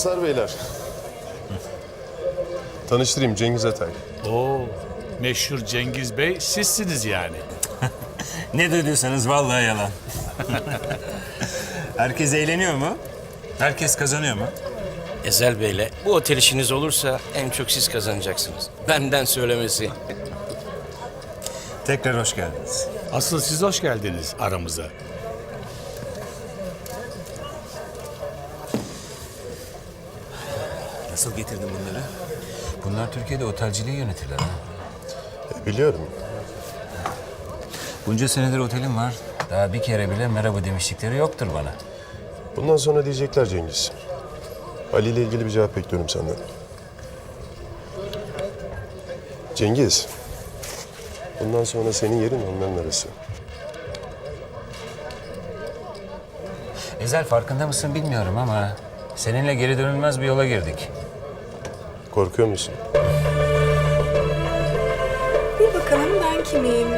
Sar beyler. Tanıştırayım Cengiz Atay. Oo, meşhur Cengiz Bey sizsiniz yani. Ne duyduysanız vallahi yalan. Herkes eğleniyor mu? Herkes kazanıyor mu? Ezel Bey'le bu otel işiniz olursa en çok siz kazanacaksınız. Benden söylemesi. Tekrar hoş geldiniz. Asıl siz hoş geldiniz aramıza. Nasıl getirdin bunları? Bunlar Türkiye'de otelciliği yönetirler ha. E, biliyorum. Bunca senedir otelim var. Daha bir kere bile merhaba demişlikleri yoktur bana. Bundan sonra diyecekler Cengiz. Ali ile ilgili bir cevap bekliyorum senden. Cengiz. Bundan sonra senin yerin onların arası. Ezel farkında mısın bilmiyorum ama seninle geri dönülmez bir yola girdik. Korkuyor musun? Bir bakalım ben kimim?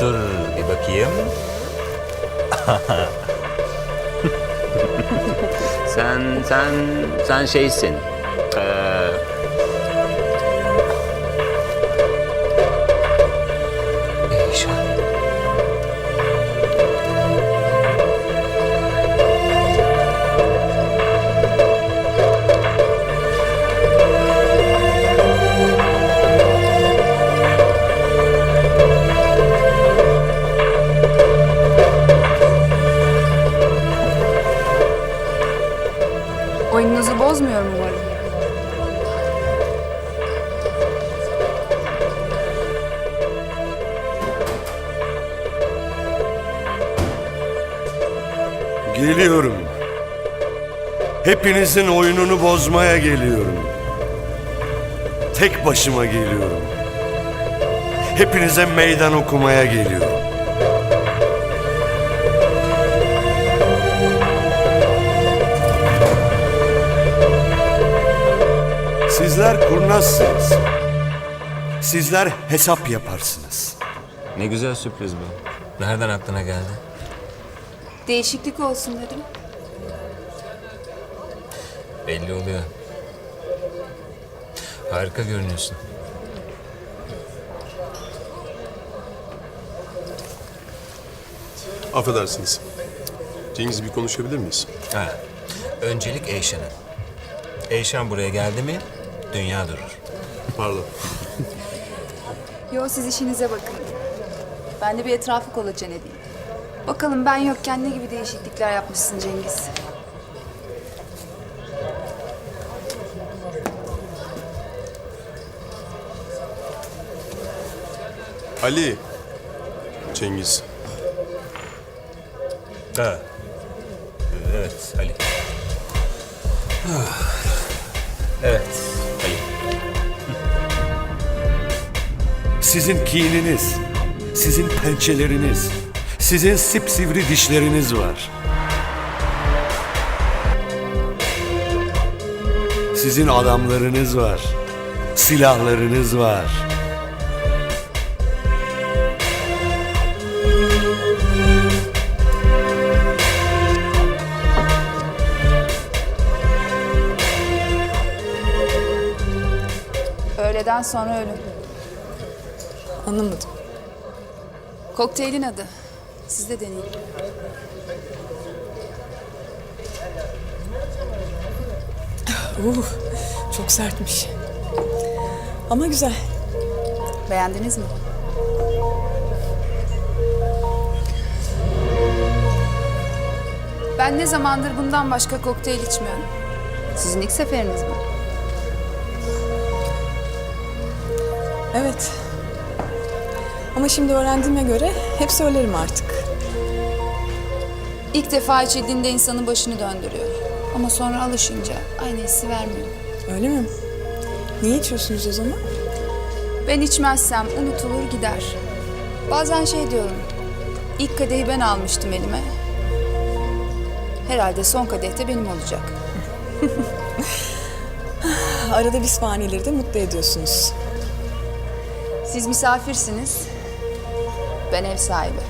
Dur bir bakayım. sen sen sen şeysin. Geliyorum. Hepinizin oyununu bozmaya geliyorum. Tek başıma geliyorum. Hepinize meydan okumaya geliyorum. Sizler kurnazsınız. Sizler hesap yaparsınız. Ne güzel sürpriz bu. Nereden aklına geldi? Değişiklik olsun dedim. Belli oluyor. Harika görünüyorsun. Affedersiniz. Cengiz bir konuşabilir miyiz? Ha. Öncelik Eyşan'ın. Eyşan buraya geldi mi dünya durur. Pardon. Yo siz işinize bakın. Ben de bir etrafı kolaçan edeyim. Bakalım ben yokken ne gibi değişiklikler yapmışsın Cengiz. Ali. Cengiz. Ha. Evet Ali. Evet Ali. Sizin kininiz, sizin pençeleriniz, sizin sipsivri dişleriniz var. Sizin adamlarınız var, silahlarınız var. Öğleden sonra ölüm. Anlamadım. Kokteylin adı. Siz de deneyin. Uh, çok sertmiş. Ama güzel. Beğendiniz mi? Ben ne zamandır bundan başka kokteyl içmiyorum. Sizin ilk seferiniz mi? Evet. Ama şimdi öğrendiğime göre hep söylerim artık. İlk defa içildiğinde insanın başını döndürüyor. Ama sonra alışınca aynı hissi vermiyor. Öyle mi? Niye içiyorsunuz o zaman? Ben içmezsem unutulur gider. Bazen şey diyorum. İlk kadehi ben almıştım elime. Herhalde son kadeh de benim olacak. Arada biz fanileri de mutlu ediyorsunuz. Siz misafirsiniz. Ben ev sahibi.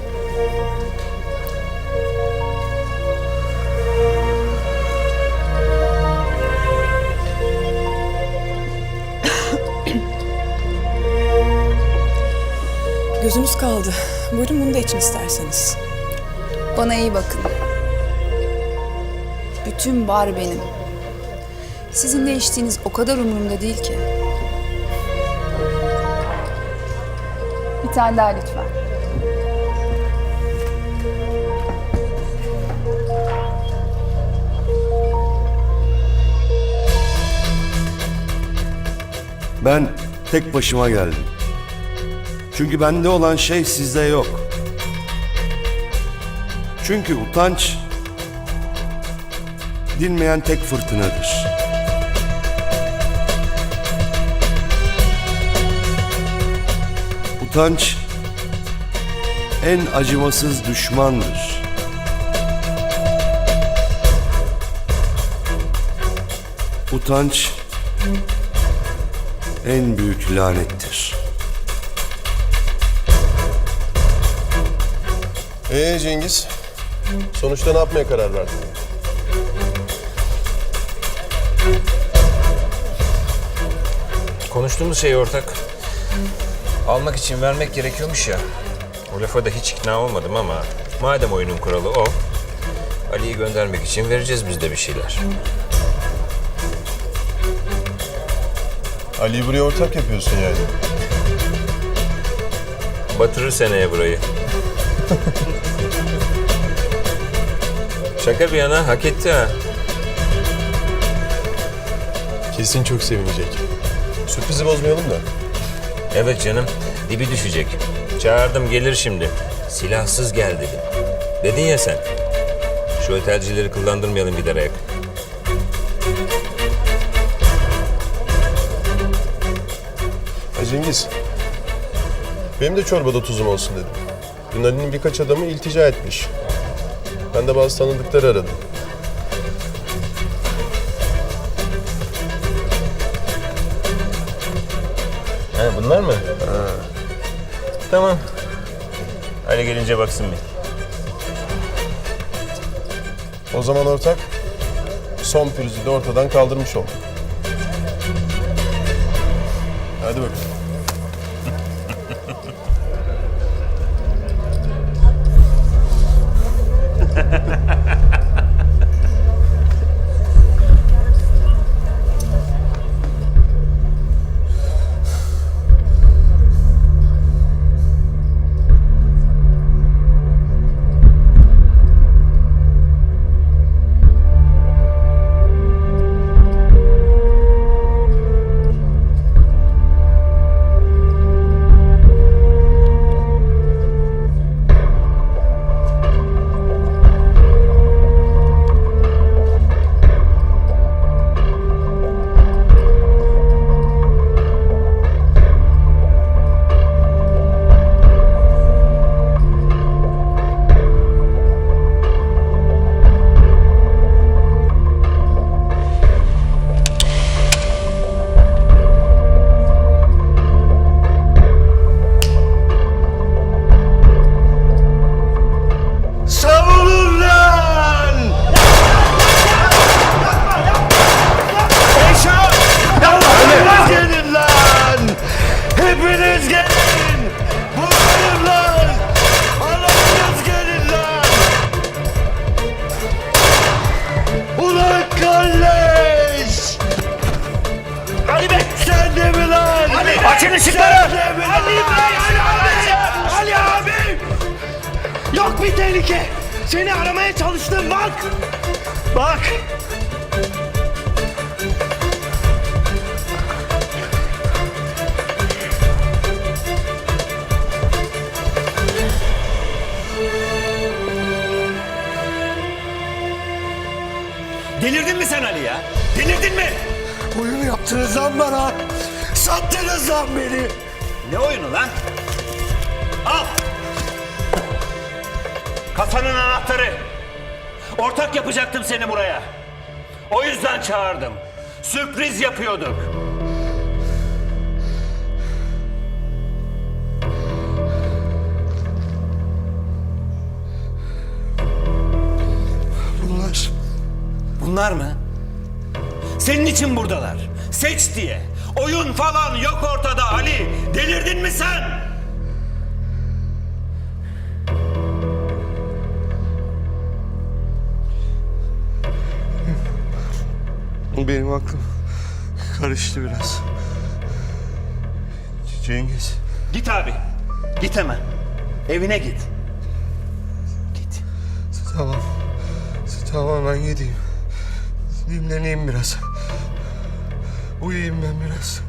Gözünüz kaldı. Buyurun bunu da için isterseniz. Bana iyi bakın. Bütün bar benim. Sizin ne içtiğiniz o kadar umurumda değil ki. Bir tane daha lütfen. Ben tek başıma geldim. Çünkü bende olan şey sizde yok. Çünkü utanç dinmeyen tek fırtınadır. Utanç en acımasız düşmandır. Utanç en büyük lanettir. Ee Cengiz, sonuçta ne yapmaya karar verdin? Konuştuğumuz şey ortak. Almak için vermek gerekiyormuş ya. O lafa da hiç ikna olmadım ama madem oyunun kuralı o, Ali'yi göndermek için vereceğiz biz de bir şeyler. Ali'yi buraya ortak yapıyorsun yani. Batırır seneye burayı. Şaka bir yana hak etti ha. Kesin çok sevinecek. Sürprizi bozmayalım da. Evet canım, dibi düşecek. Çağırdım gelir şimdi. Silahsız gel dedim. Dedin ya sen. Şu otelcileri kullandırmayalım bir ayak. Ha Cengiz, benim de çorbada tuzum olsun dedim. Ali'nin birkaç adamı iltica etmiş. Ben de bazı tanıdıkları aradım. Ha, bunlar mı? Tamam. Ali gelince baksın bir. O zaman ortak, son pürüzü de ortadan kaldırmış olduk. Hadi bakalım. Seni aramaya çalıştım bak. Bak. Delirdin mi sen Ali ya? Delirdin mi? Oyunu yaptınız lan bana. Sattınız lan beni. Ne oyunu lan? Al. Kasanın anahtarı. Ortak yapacaktım seni buraya. O yüzden çağırdım. Sürpriz yapıyorduk. Bunlar Bunlar mı? Senin için buradalar. Seç diye. Oyun falan yok ortada Ali. Delirdin mi sen? Benim aklım karıştı biraz. Cengiz. Git abi. Git hemen. Evine git. Git. Tamam. Tamam ben gideyim. Dinleneyim biraz. Uyuyayım ben biraz.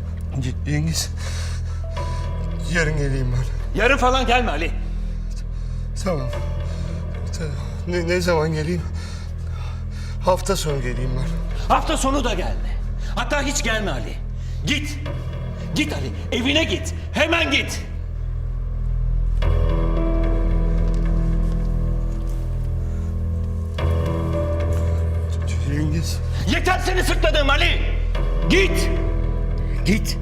C- Cengiz. Yarın geleyim ben. Yarın falan gelme Ali. Tamam. Ne, ne zaman geleyim? Hafta sonu geleyim ben. Hafta sonu da gelme. Hatta hiç gelme Ali. Git. Git Ali. Evine git. Hemen git. Cengiz. Yeter seni sırtladığım Ali. Git. Git.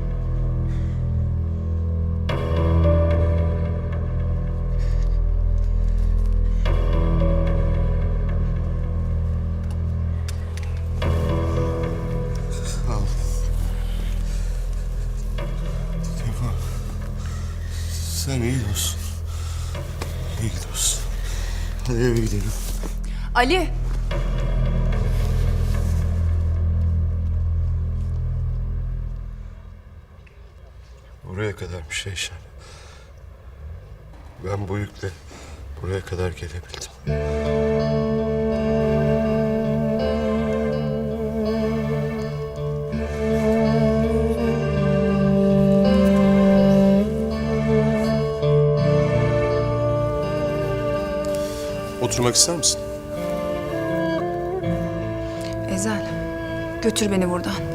Ali. Buraya kadar bir şey Şen. Ben bu yükle buraya kadar gelebildim. Oturmak ister misin? Götür beni buradan.